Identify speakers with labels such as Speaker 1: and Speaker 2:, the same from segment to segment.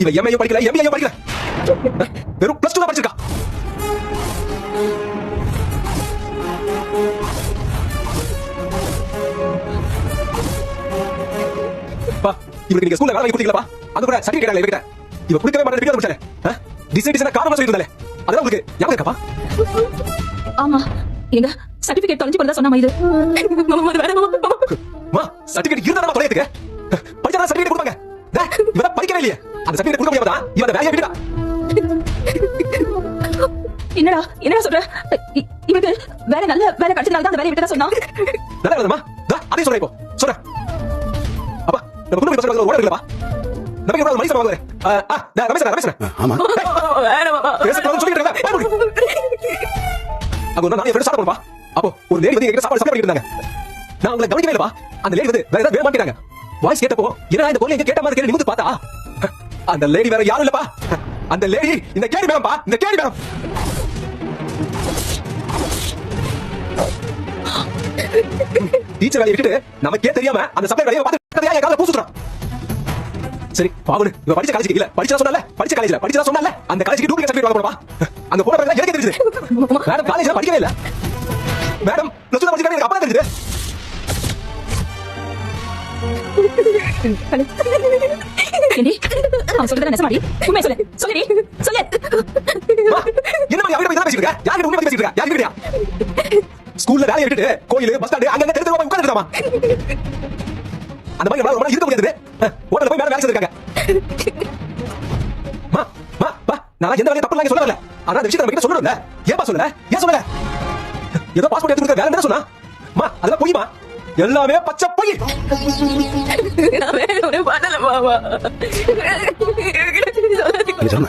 Speaker 1: இவன் எம்ஏயும் படிக்கல எம்பிஏயும் படிக்கல. வெறும் பிளஸ் டூ தான் படிச்சிருக்கா. பா இவருக்கு நீங்க ஸ்கூல்ல வேலை வாங்கி கொடுத்தீங்களா அது கூட சர்டிபிகேட் இல்ல இவகிட்ட? இவ கொடுக்கவே மாட்டேன் பிடிக்காத முடிச்சாலே டிசைன் டிசைன் காரணம் சொல்லிட்டு இருந்தாலே அதெல்லாம் உங்களுக்கு ஞாபகம் இருக்காப்பா
Speaker 2: ஆமா. எங்க சர்டிபிகேட் தொலைஞ்சு போனதா சொன்னாமா இது? மாமா, வேணாம், மாமா.
Speaker 1: மா சர்டிபிகேட் இருந்தா நம்ம தொலையத்துக்கு. படிச்சா சர்டிபிகேட் கொடுப்பாங்க. டேய், இவ தான் படிக்கவே இல்லையே. அந்த சர்டிபிகேட் கொடுக்க முடியாதா இவன் அந்த வேலையை விட்டுடா
Speaker 2: என்னடா என்னடா சொல்ற? இ- இவருக்கு வேற நல்ல வேலை கிடைச்சதுனால தான் அந்த வேலையை விட்டதா சொன்னா
Speaker 1: நல்லா இருந்தமா தா அதே சொல்றேன் இப்போ. சொல்றேன். அப்பா நம்ம குடும்ப பசங்க ஓட இருக்கலப்பா நம்ம எவ்வளவு மனுஷன் வாங்குறேன் ஆ ரமேஷ் ரமேஷ்
Speaker 3: ஆமா.
Speaker 1: பேசக்கூடாதுன்னு சொல்லிட்டு இருக்கேன் அங்க ஒரு நான் என் friend சாப்பிட போனப்பா அப்போ ஒரு லேடி வந்து எங்க சாப்பாடு சப்ளை பண்ணிட்டு இருந்தாங்க. நான் உங்களை கவனிக்கவே இல்லப்பா. அந்த லேடி வந்து வேற ஏதாவது வேற மாட்டேங்க வாய்ஸ் கேட்டப்போ என்ன இந்த பொருள் எங்க கேட்ட மாதிரி கேட்டு நிமிந்து பார்த்தா அந்த லேடி வேற யாரும் இல்லப்பா. அந்த லேடி இந்த கேடி மேம்பா இந்த கேடி மேம். டீச்சர் வேலையை விட்டுட்டு நமக்கே தெரியாம அந்த சப்ளை வேலையை பார்த்து என் காதுல பூசுறான் சரி பாவனு இவ படிச்ச காலேஜ் இல்ல. படிச்சா சொன்னல படிச்ச காலேஜ்ல படிச்சா சொன்னல. அந்த காலேஜ்க்கு டூப்ளிகேட் சர்டிபிகேட் வாங்க போறப்பா. அந்த போன பிறகு எனக்கு தெரிஞ்சது. மேடம் காலேஜ்ல படிக்கவே இல்ல. மேடம் பிளஸ் டூ படிச்சிருக்காங்க எனக்கு அப்பா தெரிஞ்சது.
Speaker 2: ஏண்டி, அவன் சொல்றதை நெசமாடி உண்மையை சொல்லு. சொல்லு.
Speaker 1: என்ன மாதிரி அவகிட்ட போய் பேசிட்டு இருக்க? யார்கிட்ட உண்மை பேசிட்டு இருக்க? யார்கிட்டயா ஸ்கூல்ல வேலையை விட்டுட்டு கோயில் பஸ் ஸ்டாண்டு அங்க தெரு தெருவா அந்த மாதிரி ரொம்ப நாள் இருக்க முடியாது ஹோட்டல்ல போய் மேல வேலை செஞ்சிருக்காங்க மா மா பா நான் எந்த வேலையும் தப்பு இல்ல சொல்ல வரல ஆனா அந்த விஷயத்தை நம்ம சொல்லணும்ல. ஏன்பா சொல்லல? ஏன் சொல்லல? ஏதோ பாஸ்போர்ட் எடுத்து கொடுக்க வேலை என்ன சொன்னா? மா அதெல்லாம் பொய்மா? எல்லாமே பச்சை பொய்.
Speaker 3: சொன்ன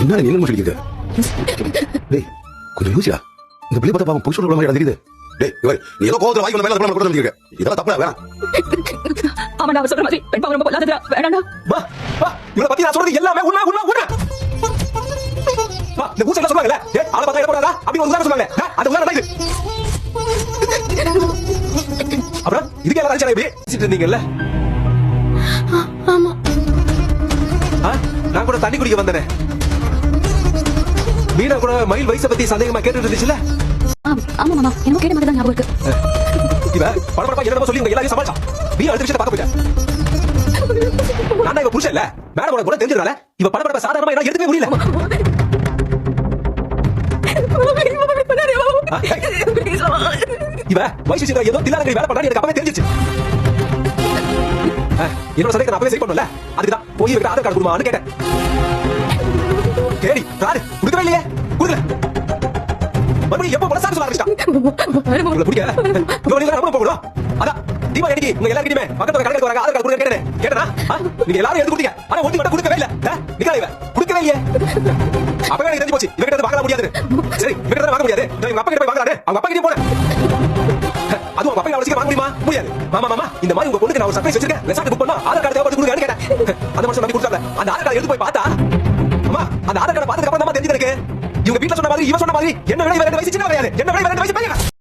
Speaker 3: என்ன நீ என்ன சொல்லிக்கிட்டு டேய் கொஞ்சம் யோசிடா இந்த பிள்ளை பார்த்தா பாவம் உள்ள மாதிரி தெரியுது டேய் இவர் நீ ஏதோ கோவத்துல வாய்க்கு மேல மேல கூட இருக்க இதெல்லாம் தப்பு வேணாம்.
Speaker 2: ஆமாடா அவன் சொல்ற மாதிரி பெண் பாவம் ரொம்ப பொல்லாததுடா. வேணாண்டா
Speaker 1: மா வா. இவளை பத்தி நான் சொல்றது எல்லாமே உண்மை உண்மை உண்மை. வா இந்த ஆளை பார்த்தா போடாதா? அப்படி ஒரு உதாரணம் அது உதாரணம் இது அப்புறம் இதுக்கு எல்லாம் இப்படி இருந்தீங்கல்ல? நான் கூட தண்ணி குடிக்க வந்தேனே. மீனா கூட மயில் வயசை பத்தி சந்தேகமா கேட்டுட்டு இருந்துச்சுல
Speaker 2: ஆமா மாமா. என்னமோ கேட்ட மாதிரி தான் ஞாபகம் இருக்கு.
Speaker 1: இவ படபடப்பா என்னமோ சொல்லி உங்க எல்லாரையும் சமாளிச்சா. மீனா அடுத்த விஷயத்தை பார்க்க போயிட்டேன் நான் இவ புருஷன் இல்ல. மேடமோட கூட தெரிஞ்சதுனால இவ படபடப்பா சாதாரணமா என்னால எடுக்கவே முடியல. இவ வயசு ஏதோ தில்லாலங்கடி வேலை பண்ணா எனக்கு அப்பவே தெரிஞ்சிச்சு என்னோட சந்தேகத்தை நான் அப்பவே சரி பண்ணல அதுக்கு தான் போய் இவங்க ஆதார் கார்டு கொடுமான்னு கேட்டேன். கேடி கார்டு கொடுக்கவே இல்லையே. கொடுக்கல மறுபடியும் எப்போ போல சாக்கு சொல்ல ஆரம்பிச்சிட்டான்? உங்களை போகணும். அதான் தீபா எனக்கு உங்க எல்லாருக்கிட்டுமே பக்கத்துல கடைக்கு வராங்க ஆதார் கார்டு கொடுக்க கேட்டேன். கேட்டனா? நீங்க எல்லாரும் எடுத்து கொடுத்தீங்க. ஆனா ஒருத்தி மட்டும் கொடுக்கவே இல்ல. ஆ? நிக்கா கொடுக்கவே இல்லையே. அப்பவே எனக்கு தெரிஞ்சு போச்சு. வாங்க முடியாது சரி இவகிட்ட வாங்க முடியாது. இவங்க அப்பா கிட்ட போய் வாங்கலானே அவங்க அப்பா கிட்ட போனேன். அதுவும் அவங்க அப்பா கிட்ட வாங்க முடியுமா? முடியாது. மாமா மாமா இந்த மாதிரி உங்க பொண்ணுக்கு நான் ஒரு சர்ப்ரைஸ் வச்சிருக்கேன். ரெசார்ட் புக் பண்ணா ஆதார் கார்டு தேவைப்பட்டு கொடுங்கன்னு கேட்டேன். அந்த மனுஷன் நம்பி கொடுத்தாங்க அந்த ஆதார் கார்டு எடுத்து போய் பார்த்தா அம்மா அந்த ஆதார் கார்டு பார்த்ததுக்கு அப்புறம் தான் தெரிஞ்சது இவங்க வீட்டுல சொன்ன மாதிரி இவன் சொன்ன மாதிரி என்ன விட இவன் ரெண்டு வயசு சின்ன கிடையாது என்ன விட இவன் ரெண்டு வயசு பையன்